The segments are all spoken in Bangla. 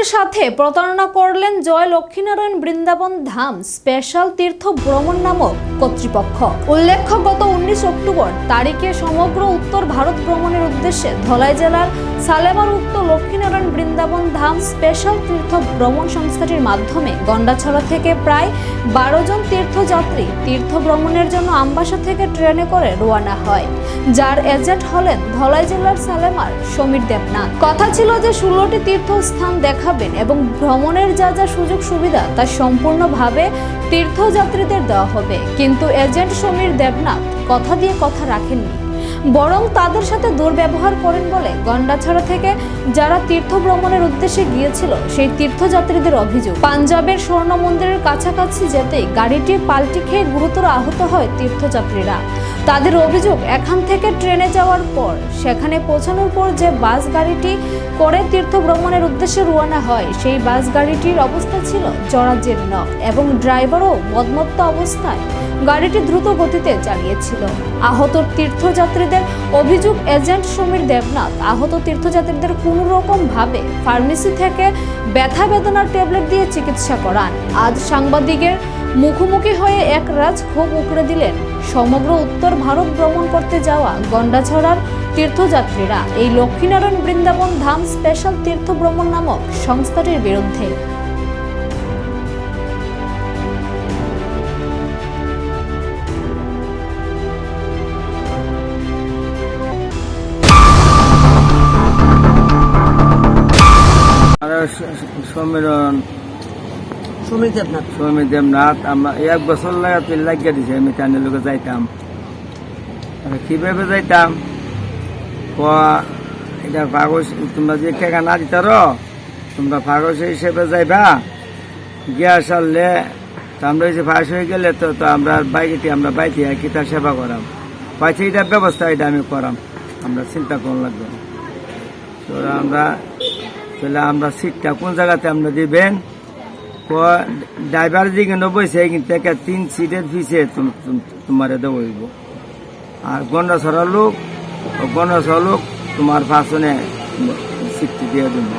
ভক্তদের সাথে প্রতারণা করলেন জয় লক্ষ্মীনারায়ণ বৃন্দাবন ধাম স্পেশাল তীর্থ ভ্রমণ নামক কর্তৃপক্ষ। উল্লেখ্য, গত উনিশ অক্টোবর তারিখে সমগ্র উত্তর ভারত ভ্রমণের উদ্দেশ্যে ধলাই জেলার সালেমার উত্তর লক্ষ্মীনারায়ণ বৃন্দাবন ধাম স্পেশাল তীর্থ ভ্রমণ সংস্থাটির মাধ্যমে গন্ডাছড়া থেকে প্রায় বারো জন তীর্থযাত্রী তীর্থ ভ্রমণের জন্য আমবাসা থেকে ট্রেনে করে রোয়ানা হয়। যার এজেন্ট হলেন ধলাই জেলার সালেমার সমীর দেবনাথ। কথা ছিল যে ষোলোটি তীর্থস্থান দেখাবেন এবং ভ্রমণের যা যা সুযোগ সুবিধা তা সম্পূর্ণভাবে তীর্থযাত্রীদের দেওয়া হবে। কিন্তু এজেন্ট সমীর দেবনাথ কথা দিয়ে কথা রাখেননি। বরং তাদের সাথে দুর্ব্যবহার করেন বলে গন্ডাছড়া থেকে যারা তীর্থ ভ্রমণের উদ্দেশ্যে গিয়েছিল, সেই তীর্থযাত্রীদের অভিযোগ। পাঞ্জাবের স্বর্ণ মন্দিরের কাছাকাছি যেতেই গাড়িটি পাল্টি খেয়ে গুরুতর আহত হয় তীর্থযাত্রীরা। তাদের অভিযোগ, এখান থেকে ট্রেনে যাওয়ার পর সেখানে পৌঁছানোর পর যে বাস গাড়িটি করে তীর্থ ভ্রমণের উদ্দেশ্যে রওনা হয়, সেই বাস গাড়িটির অবস্থা ছিল জরাজীর্ণ এবং ড্রাইভারও মদমত্ত অবস্থায় গাড়িটি দ্রুত গতিতে চালিয়েছিল। আহত তীর্থযাত্রীদের অভিযোগ এজেন্ট সমীর দেবনাথ। আহত তীর্থযাত্রীদের কোনো রকম ভাবে ফার্মেসি থেকে ব্যথা বেদনার ট্যাবলেট দিয়ে চিকিৎসা করান। আজ সাংবাদিকের মুখোমুখি হয়ে এক রাজ ক্ষোভ উকড়ে দিলেন। সমগ্র উত্তর ভারত ভ্রমণ করতে যাওয়া গন্ডাছড়ার তীর্থযাত্রীরা। এই লক্ষ্মীনারায়ণ বৃন্দাবন ধাম স্পেশাল তীর্থ ভ্রমণ নামক সংস্থাটির বিরুদ্ধে আর স- সম্মেলন দেবনাথ। স্বামী দেবনাথ আমরা এক বছর লাগাতে লাগিয়ে দিছে আমি তার লোকে যাইতাম। কীভাবে যাইতাম? এটা কাগজ তোমরা যে টাকা না দিতার তোমরা কাগজ হিসেবে যাইবা। গিয়া সারলে তো আমরা যে ফাঁস হয়ে গেলে তো তো আমরা বাইকে আমরা বাইতে কিতা সেবা করাম। পাইছে এটা ব্যবস্থা এটা আমি করাম। আমরা চিন্তা করুন লাগবে। তো আমরা তাহলে আমরা সিটটা কোন জায়গাতে আমরা দিবেন? ড্রাইভার যেখানে বসে কিন্তু একটা তিন সিটের পিছিয়ে তোমার দেবো আর গন্ডা ছড়া লোক, ও গন্ডা ছড়া লোক তোমার পাশনে সিটটি দিয়ে দেব।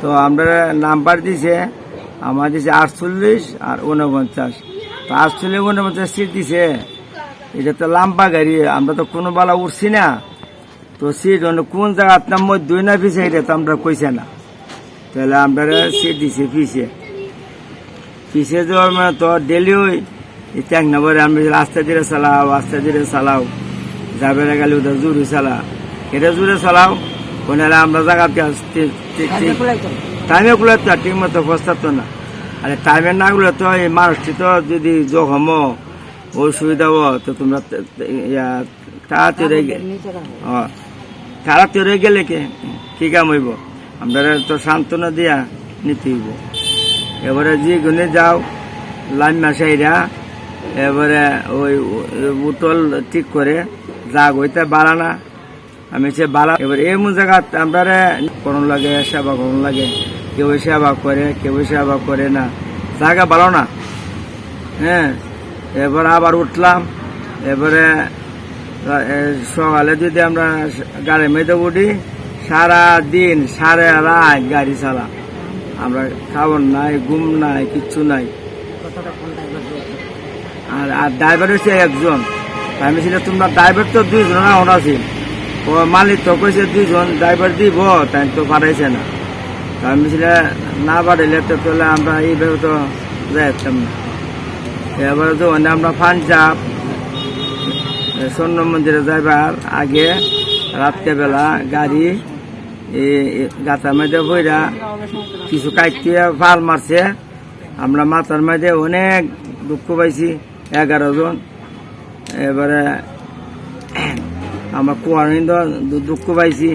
তো আমরা নাম্বার দিছে, আমার দিছে আটচল্লিশ আর উনপঞ্চাশ তো আটচল্লিশ উনপঞ্চাশ সিট দিছে। এটা তো লাম্বা গাড়ি, আমরা তো কোনো বেলা উঠছি না। তো সিট কোন জায়গার নাম দুই না পিছিয়ে এটা তো আমরা কইছে না। তাহলে আমরা সিট দিছে পিছিয়ে পিছিয়ে যাওয়ার মানে তো ডেলি ওই ট্যাঙ্ক না বলে আমি রাস্তা ধীরে চালাও রাস্তা ধীরে চালাও। যাবে গেলে ওটা জোরে চালা। এটা জোরে চালাও। কোনালে আমরা জায়গাতে টাইমে গুলো তো ঠিক মতো পৌঁছাতো না। আরে টাইমে না গুলো তো এই মানুষটি তো যদি জখম অসুবিধা হব তো তোমরা তাড়াতাড়ি ও, তাড়াতাড়ি গেলে কে? কি কাম হইব? আমরা তো সান্ত্বনা দিয়া নিতে হইব। এবারে যে গুনে যাও লাইন মাসাইরা এবারে ওই উটল ঠিক করে যা হইতে বাড়া না। আমি সে বালা এবার এমন জায়গা আমরা করণ লাগে সেবা করণ লাগে। কেউ সেবা করে কেউ সেবা করে না। জায়গা ভালো না। হ্যাঁ এবার আবার উঠলাম। এবারে সকালে যদি আমরা গাড়ি মেয়েতে উঠি সারা দিন সারা রাত গাড়ি চালা। আমরা খাবার নাই, ঘুম নাই, কিচ্ছু নাই। আর আর ড্রাইভার হচ্ছে একজন। আমি ছিল তোমরা ড্রাইভার তো দুইজন না ওনাছিল ও মালিক তো কইছে, দুইজন ড্রাইভার দিব, তাই তো পাঠাইছে না। আমি ছিল না পাঠাইলে তো তাহলে আমরা এইভাবে তো যাইতাম না। এবারে তো আমরা পাঞ্জাব স্বর্ণ মন্দিরে যাইবার আগে রাত্রে বেলা গাড়ি গাতা মেয়েদে বইরা কিছু কাইটিয়ে ফাল মারছে। আমরা মাথার মধ্যে অনেক দুঃখ পাইছি, এগারো জন। এবারে আমরা কুয়ারিন্দ দুঃখ পাইছি।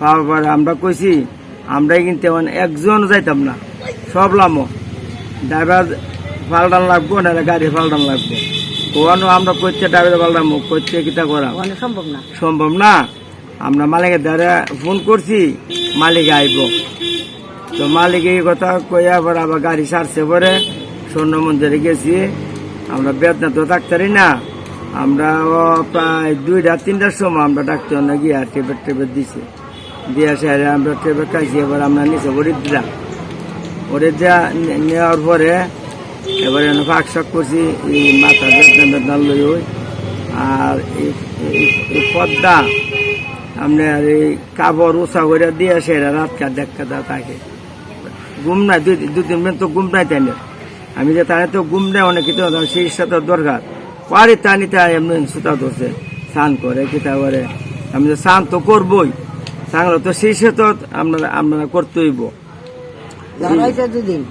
পাওয়ার পরে আমরা কইছি, আমরাই কিন্তু একজন যাইতাম না, সব লামো। ড্রাইভার পাল্টান লাগবো, নাহলে গাড়ি পাল্টান লাগবো। কোয়ানো আমরা করতে ড্রাইভার পাল্টামো করতে কিতা করা সম্ভব না। সম্ভব না? আমরা মালিকের দ্বারা ফোন করছি মালিক আইব। তো মালিক এই কথা কইয়া পর আবার গাড়ি সারছে পরে স্বর্ণ মন্দিরে গেছি। আমরা বেদনা তো ডাক্তারই না। আমরা প্রায় দুইটা তিনটার সময় আমরা ডাক্তার না গিয়া টেবেট টেবেট দিছি। দিয়ে সেরে আমরা ট্রেবে খাইছি এবার আমরা নিচে ওরে দিলাম। ওরে দেওয়া নেওয়ার পরে এবারে ফাঁক শাক করছি, এই মাথা বেদনা বেদনা লই ওই। আর এই পদ্মা আপনার এই কাবর উষা করে দিয়ে সেরা রাত কাট দেখা দা তাকে ঘুম নাই, দুই দুই তিন মিনিট তো ঘুম নাই তাই। আমি যে তাই তো ঘুম নেই, অনেক কিছু সেই সাথে দরকার। পারি টানি তাই এমনি সুতা ধরছে, স্নান করে কিতা করে। আমি তো স্নান তো করবই, স্নান তো সেই সাথে আপনারা আপনারা করতে হইব দুদিন।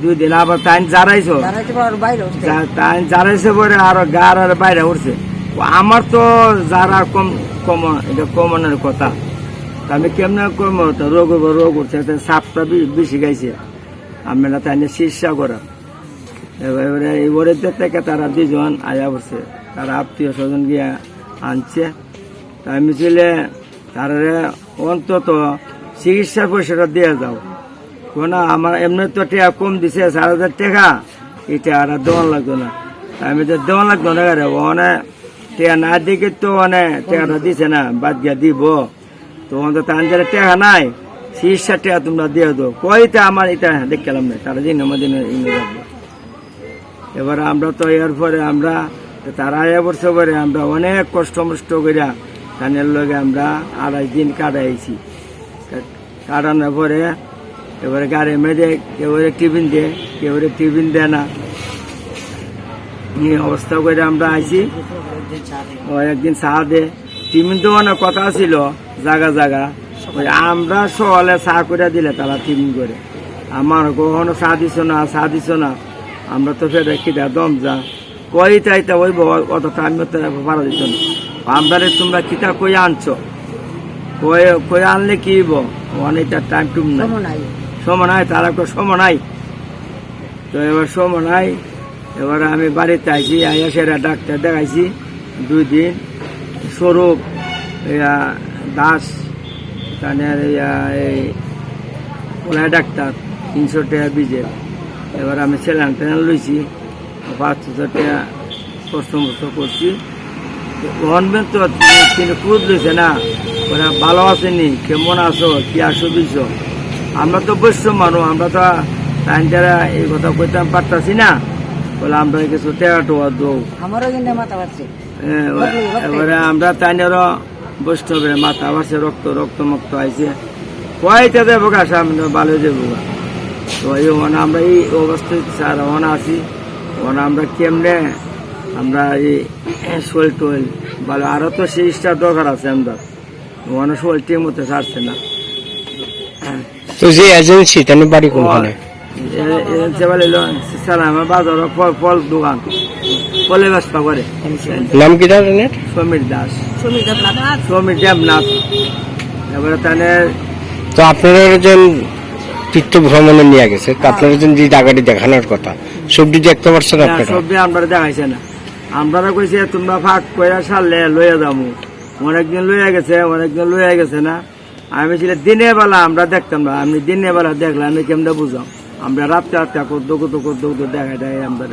দুই দিন আবার টাইম জারাইছো। টাইম জারাইছে পরে আরও গার আর বাইরে উঠছে। আমার তো যারা কম কম এটা কমনের কথা। আমি কেমনে কম রোগ রোগ উঠছে সাপটা বেশি গাইছে আমি না তাই চিকিৎসা করা। এবারে ওরেতে থেকে তারা দুজন আয়া পড়ছে। তারা আত্মীয় স্বজন গিয়া আনছে। তা আমি ছিলে তারা অন্তত চিকিৎসার পয়সাটা দিয়ে যাও। না, আমার এমনি তো টাকা কম দিছে, চার হাজার টাকা। এটা আর দেওয়ান লাগতো না। আমি তো দেওয়ান লাগতো না রে ওনে টাকা না দিকে তো অনে টাকাটা দিছে না, বাদ গিয়া দিব। তো অন্তত তার টাকা নাই চিকিৎসার টাকা তোমরা দিয়ে দো কইতে আমার এটা দেখলাম না তারা দিন ইনে রাখব এবার আমরা তো এর পরে আমরা, তারা বছর পরে আমরা অনেক কষ্ট মষ্ট করিয়া কানের লগে আমরা আড়াই দিন কাটাইছি। কাটানোর পরে এবারে গাড়ি মেয়েদে কেউ টিফিন দেয় কেউ টিফিন দেয় না। নিয়ে অবস্থা করে আমরা আইছি। একদিন চা দে টিফিন তো অনেক কথা ছিল জায়গা জায়গা ওই আমরা সকালে চা করে দিলে তারা টিফিন করে। আমার কখনো চা দিছ না, চা দিছ না। আমরা তো ফের খিদা দম যা। কই তাইতে ওই অত টাইম তো পারা দিত না। আমরা তোমরা কিতা কই আনছো? কই কই আনলে কি হইব? অনেকটা টাইম টুম না সময় নাই তার একটা সময় নাই। তো এবার সময় নাই এবার আমি বাড়িতে আইছি আইয়া সেরা ডাক্তার দেখাইছি দুই দিন। স্বরূপ দাস ইয়া, এই ডাক্তার তিনশো টাকা বিজের এবার আমি সেলান টেলান লইছি পাঁচশো টাকা কষ্ট করছি। গভর্নমেন্ট তো তিনি- ক্রুদ লইছে না ওরা ভালো আছেনি কেমন আছো কি আসো দিছ? আমরা তো বৈশ্য মানুষ আমরা তো টাইম যারা এই কথা কইতে পারতাছি না বলে আমরা কিছু টেকা টোয়া দৌ এবারে আমরা তাইনেরও বৈষ্ণবের মাথা বাসে রক্ত রক্ত মুক্ত আইছে কয়টা দেবো গা সামনে ভালো দেবো গা। তো এই ওনা আমরা এই অবস্থায় স্যার ওনা আছি। ওনা আমরা কেমনে আমরা এই শোল টোল ভালো আরও তো সিরিজটা দরকার আছে আমরা ওনা শোল ঠিক মতো ছাড়ছে না। তো যে এজেন্সি তেন বাড়ি কোনখানে? দোকান ফলে ব্যস্ত করে নাম কি জানেন সমীর দাস সমীর দেবনাথ এবারে তাহলে তো আপনারা যে তীর্থ ভ্রমণে নিয়ে গেছে তো আপনারা যে জায়গাটি দেখানোর কথা সবজি দেখতে পারছেন আপনারা? সবজি আমরা দেখাইছে না। আমরা কইছে তোমরা ফাঁক কইরা সারলে লইয়া যাব অনেকদিন লইয়া গেছে অনেকদিন লইয়া গেছে না। আমি ছিল দিনের বেলা আমরা দেখতাম না। আমি দিনের বেলা দেখলাম আমি কেমন বুঝলাম আমরা রাত্রে রাত্রে করতো করতো করতো দেখাই দেয়, আমরা